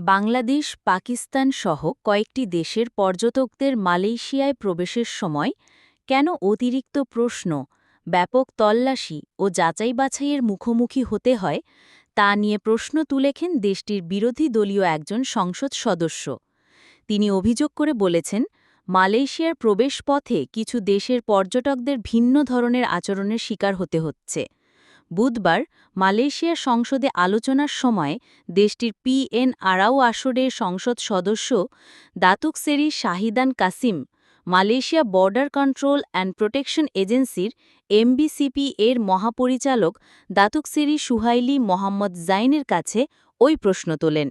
বাংলাদেশ, পাকিস্তান সহ কয়েকটি দেশের পর্যটকদের মালয়েশিয়ায় প্রবেশের সময় কেন অতিরিক্ত প্রশ্ন, ব্যাপক তল্লাশি ও যাচাই বাছাইয়ের মুখোমুখি হতে হয় তা নিয়ে প্রশ্ন তুলেছেন দেশটির বিরোধী দলীয় একজন সংসদ সদস্য। তিনি অভিযোগ করে বলেছেন, মালয়েশিয়ার প্রবেশপথে কিছু দেশের পর্যটকদের ভিন্ন ধরনের আচরণের শিকার হতে হচ্ছে। বুধবার মালয়েশিয়ার সংসদে আলোচনার সময় দেশটির পিএন আরাও আসরের সংসদ সদস্য Datuk Seri Shahidan Kasim, Malaysia border control and protection এজেন্সির এমবিসিপি এর মহাপরিচালক দাতুকসেরি সুহাইলি মোহাম্মদ জাইনের কাছে ওই প্রশ্ন তোলেন।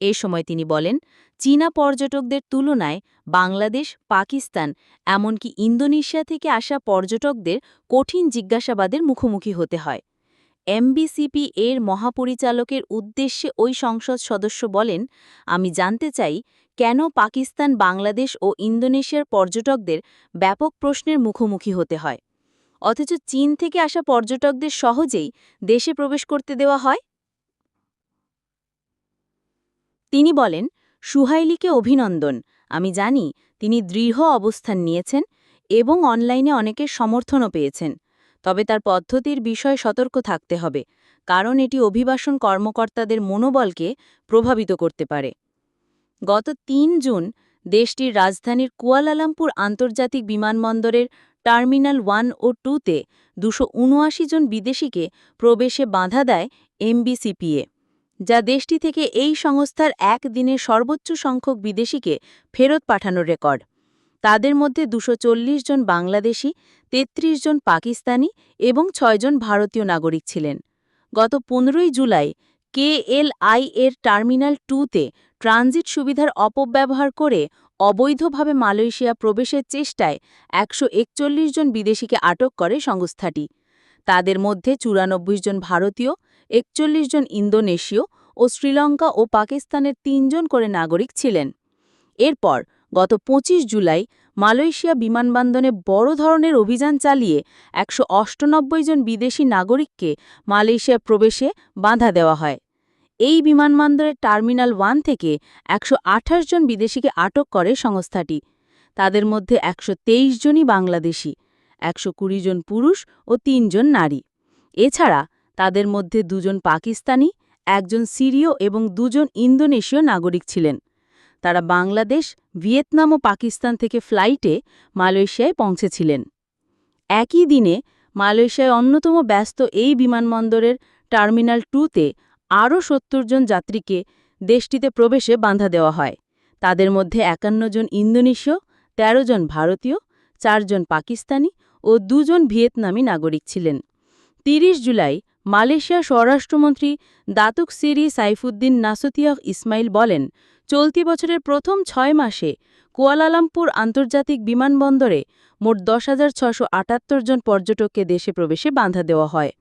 এ সময় তিনি বলেন, চীনা পর্যটকদের তুলনায় বাংলাদেশ, পাকিস্তান, এমনকি ইন্দোনেশিয়া থেকে আসা পর্যটকদের কঠিন জিজ্ঞাসাবাদের মুখোমুখি হতে হয়। এমবিসিপি এর মহাপরিচালকের উদ্দেশ্যে ওই সংসদ সদস্য বলেন, আমি জানতে চাই, কেন পাকিস্তান, বাংলাদেশ ও ইন্দোনেশিয়ার পর্যটকদের ব্যাপক প্রশ্নের মুখোমুখি হতে হয়? অথচ চীন থেকে আসা পর্যটকদের সহজেই দেশে প্রবেশ করতে দেওয়া হয়? তিনি বলেন, সুহাইলিকে অভিনন্দন। আমি জানি তিনি দৃঢ় অবস্থান নিয়েছেন এবং অনলাইনে অনেকের সমর্থনও পেয়েছেন। তবে তার পদ্ধতির বিষয়ে সতর্ক থাকতে হবে, কারণ এটি অভিবাসন কর্মকর্তাদের মনোবলকে প্রভাবিত করতে পারে। গত তিন জুন দেশটির রাজধানীর কুয়ালালামপুর আন্তর্জাতিক বিমানবন্দরের টার্মিনাল ওয়ান ও টুতে দুশো জন বিদেশিকে প্রবেশে বাধা দেয় এমবিসিপিএ, যা দেশটি থেকে এই সংস্থার এক দিনের সর্বোচ্চ সংখ্যক বিদেশিকে ফেরত পাঠানোর রেকর্ড। তাদের মধ্যে দুশো জন বাংলাদেশি ৩৩ জন পাকিস্তানি এবং ছয়জন ভারতীয় নাগরিক ছিলেন। গত পনেরোই জুলাই কেএলআই এর টার্মিনাল টুতে ট্রানজিট সুবিধার অপব্যবহার করে অবৈধভাবে মালয়েশিয়া প্রবেশের চেষ্টায় একশো একচল্লিশ জন বিদেশিকে আটক করে সংস্থাটি। তাদের মধ্যে চুরানব্বই জন ভারতীয়, একচল্লিশ জন ইন্দোনেশীয় ও শ্রীলঙ্কা ও পাকিস্তানের তিনজন করে নাগরিক ছিলেন। এরপর গত ২৫ জুলাই মালয়েশিয়া বিমানবন্দরে বড় ধরনের অভিযান চালিয়ে একশো জন বিদেশি নাগরিককে মালয়েশিয়া প্রবেশে বাধা দেওয়া হয়। এই বিমানবন্দরের টার্মিনাল ওয়ান থেকে একশো আঠাশ জন বিদেশিকে আটক করে সংস্থাটি। তাদের মধ্যে একশো তেইশ জনই বাংলাদেশি, একশো কুড়ি জন পুরুষ ও তিনজন নারী। এছাড়া তাদের মধ্যে দুজন পাকিস্তানি, একজন সিরীয় এবং দুজন ইন্দোনেশীয় নাগরিক ছিলেন। তারা বাংলাদেশ, ভিয়েতনাম ও পাকিস্তান থেকে ফ্লাইটে মালয়েশিয়ায় পৌঁছেছিলেন। একই দিনে মালয়েশিয়ায় অন্যতম ব্যস্ত এই বিমানবন্দরের টার্মিনাল টুতে আরও সত্তর জন যাত্রীকে দেশটিতে প্রবেশে বাধা দেওয়া হয়। তাদের মধ্যে একান্ন জন ইন্দোনেশীয় ১৩ জন ভারতীয় চারজন পাকিস্তানি ও দুজন ভিয়েতনামি নাগরিক ছিলেন। ৩০ জুলাই মালয়েশিয়ার স্বরাষ্ট্রমন্ত্রী Datuk Seri Saifuddin Nasution Ismail বলেন, চলতি বছরের প্রথম ছয় মাসে কুয়ালালামপুর আন্তর্জাতিক বিমানবন্দরে মোট দশ জন পর্যটককে দেশে প্রবেশে বাঁধা দেওয়া হয়।